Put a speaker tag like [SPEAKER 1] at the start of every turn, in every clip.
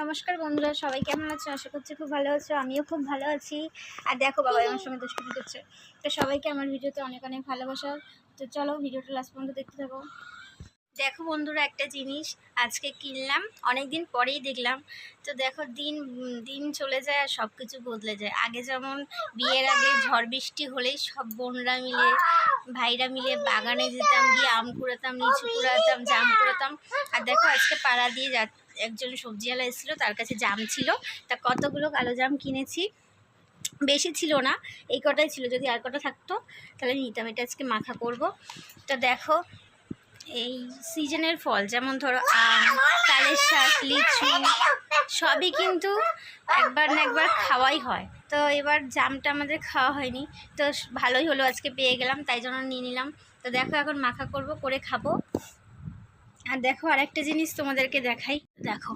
[SPEAKER 1] নমস্কার বন্ধুরা, সবাই কেমন আছো? আশা করছি খুব ভালো আছো, আমিও খুব ভালো আছি। আর দেখো বাবা, আমার সঙ্গে দুষ্টুমি করছে। তো সবাইকে আমার ভিডিওতে অনেক অনেক ভালোবাসা। তো চলো ভিডিওটা লাস্ট পর্যন্ত দেখতে থাকো। দেখো বন্ধুরা একটা জিনিস, আজকে কিনলাম অনেক দিন পরেই দেখলাম। তো দেখো দিন দিন চলে যায় আর সব কিছু বদলে যায়। আগে যেমন বিয়ের আগে ঝড় বৃষ্টি হলেই সব বোনরা মিলে, ভাইরা মিলে বাগানে যেতাম, গিয়ে আম কুড়াতাম, লিচু কুড়াতাম, জাম কুড়াতাম। আর দেখো আজকে পাড়া দিয়ে যা একজন সবজিওয়ালা এসেছিল, তার কাছে জাম ছিল। তা কতগুলো কালো জাম কিনেছি? বেশি ছিল না, এই কটাই ছিল। যদি আর কটা থাকতো, তাহলে নিতাম। এটা আজকে মাখা করব। তো দেখো, এই সিজনের ফল, যেমন ধরো আম, কালের শাক, লিচু, সবই কিন্তু একবার না একবার খাওয়াই হয়। তো এবার জামটা আমাদের খাওয়া হয়নি। তো ভালোই হলো, আজকে পেয়ে গেলাম, তাই জন্য নিয়ে নিলাম। তো দেখো এখন মাখা করব, করে খাব। আর দেখো আরেকটা জিনিস তোমাদেরকে দেখাই। দেখো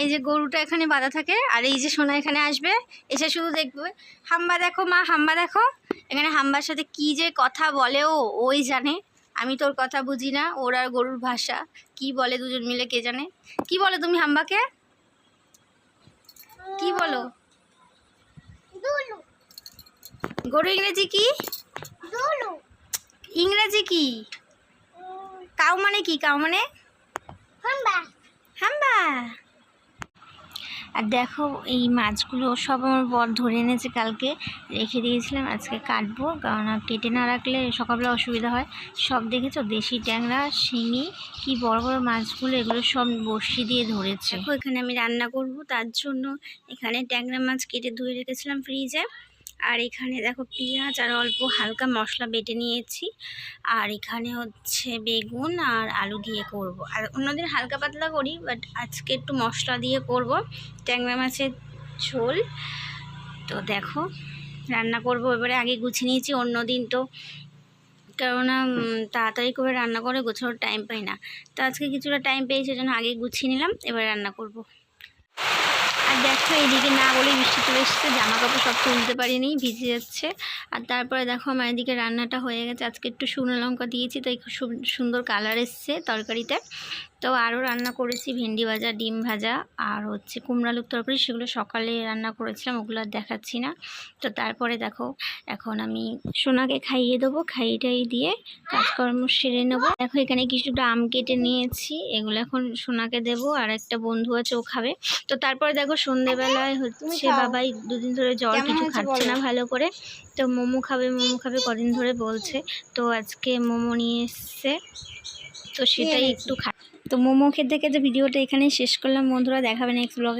[SPEAKER 1] এই যে গরুটা এখানে বাঁধা থাকে আর এই যে সোনা এখানে আসবে এসে শুধু দেখবে। হাম্বা দেখো মা হাম্বা দেখো। এখানে হাম্বার সাথে কি যে কথা বলে ও ওই জানে। আমি তোর কথা বুঝি না ওর আর গরুর ভাষা। কি বলে দুজন মিলে কে জানে? কি বলো তুমি হাম্বাকে? কি বলো? গরু ইংরেজি কি? ইংরেজি কি? কাউ মানে কি? কাউ মানে? হাম্বা। আর দেখো এই মাছগুলো সব আমার বর ধরে এনেছে কালকে। রেখে দিয়েছিলাম আজকে কাটবো। কারণ আর কেটে না রাখলে সকালবেলা অসুবিধা হয়। সব দেখেছ? দেশি ট্যাংরা শিঙি কি বড় বড় মাছগুলো এগুলো সব বড়শি দিয়ে ধরেছে। এখানে আমি রান্না করব। তার জন্য এখানে ট্যাংরা মাছ কেটে ধুয়ে রেখেছিলাম ফ্রিজে আর এখানে দেখো পেঁয়াজ আর অল্প হালকা মশলা বেটে নিয়েছি। আর এখানে হচ্ছে বেগুন আর আলু দিয়ে করব। আর অন্যদিন হালকা পাতলা করি বাট আজকে একটু মশলা দিয়ে করব। ট্যাংরা মাছের ঝোল। তো দেখো, রান্না করব। এবারে আগে গুছিয়ে নিয়েছি অন্য দিন তো কেননা তাড়াতাড়ি করে রান্না করে গোছানোর টাইম পাই না। তো আজকে কিছুটা টাইম পেয়েছি সেজন্য আগে গুছিয়ে নিলাম, এবার রান্না করব। এদিকে না বলে বৃষ্টি চলে এসেছে জামা কাপড় সব তুলতে পারিনি, ভিজে যাচ্ছে। আর তারপরে দেখো, আমার এদিকে রান্নাটা হয়ে গেছে। আজকে একটু শুকনো লঙ্কা দিয়েছি তাই খুব সুন্দর কালার এসছে তরকারিতে তো আরও রান্না করেছি ভেন্ডি ভাজা ডিম ভাজা আর হচ্ছে কুমড়ো আলুর তরকারি সেগুলো সকালে রান্না করেছিলাম ওগুলো আর দেখাচ্ছি না। তো তারপরে দেখো এখন আমি সোনাকে খাইয়ে দেবো খাইয়ে টাইয়ে দিয়ে কাজকর্ম সেরে নেব। দেখো এখানে কিছুটা আম কেটে নিয়েছি এগুলো এখন সোনাকে দেবো আর একটা বন্ধু আছে ও খাবে। তো তারপরে দেখো সন্ধেবেলায় হচ্ছে। বাবাই দুদিন ধরে জল
[SPEAKER 2] কেমন
[SPEAKER 1] কিছু খাচ্ছে না ভালো করে। তো মোমো খাবে মোমো খাবে কদিন ধরে বলছে। তো আজকে মোমো নিয়ে এসছে তো সেটাই একটু খা তো মোমো খেতে খেতে ভিডিওটা এখানেই শেষ করলাম। বন্ধুরা দেখাবে নেক্সট ব্লগে